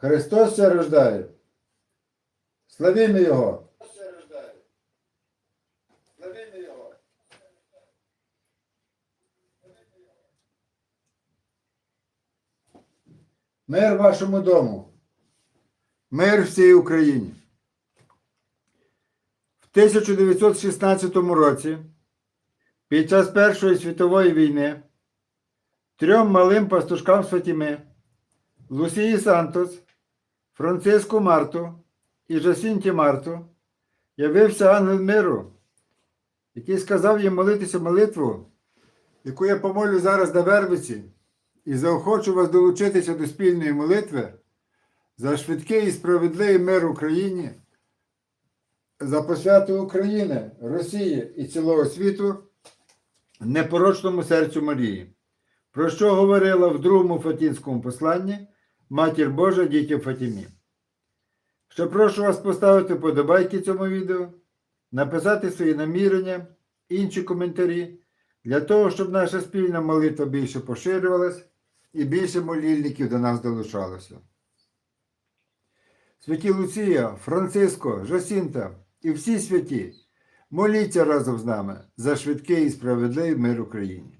Христос се рождає. Славімо Його. Мир вашому дому. Мир всій Україні. В 1916 році, під час Першої світової війни, трьом малим пастушкам Фатіми, Лусії Сантос, Франциску Марту і Жасінті Марту, явився ангел миру, який сказав їм молитися молитву, яку я помолю зараз на Вервиці, і заохочу вас долучитися до спільної молитви за швидкий і справедливий мир Україні, за посвяту України, Росії і цілого світу непорочному серцю Марії, про що говорила в другому Фатінському посланні Матір Божа дітям Фатімі. Що прошу вас поставити вподобайки цьому відео, написати свої намірення, інші коментарі, для того, щоб наша спільна молитва більше поширювалась і більше молільників до нас долучалося. Святі Луція, Франциско, Жосінта і всі святі, моліться разом з нами за швидкий і справедливий мир Україні.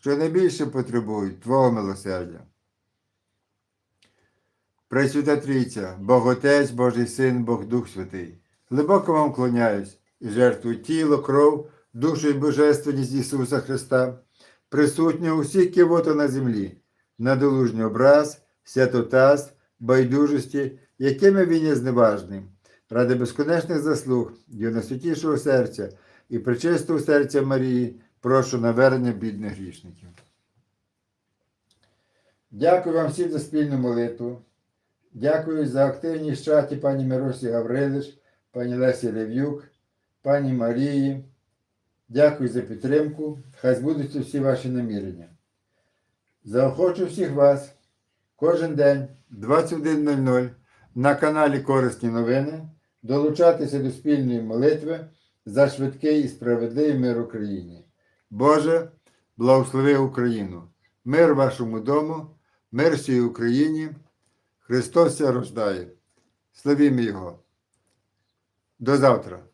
що найбільше потребують Твого милосердя. Пресвята Трійця, Бог Отець, Божий Син, Бог Дух Святий, глибоко вам клоняюсь і жертвую тіло, кров, душу і божественність Ісуса Христа, присутнього усіх кивота на землі, надолужній образ, святотаз, байдужості, якими він є зневажним, ради безконечних заслуг Його найсвятішого серця і причистого серця Марії, прошу навернення бідних грішників. Дякую вам всім за спільну молитву. Дякую за активність в чаті пані Миросі Гаврилиш, пані Лесі Лев'юк, пані Марії. Дякую за підтримку. Хай збудуться всі ваші намірення. Заохочу всіх вас кожен день 21.00 на каналі Корисні новини долучатися до спільної молитви за швидкий і справедливий мир Україні. Боже, благослови Україну! Мир вашому дому, мир всій Україні. Христос рождає. Славімо Його. До завтра.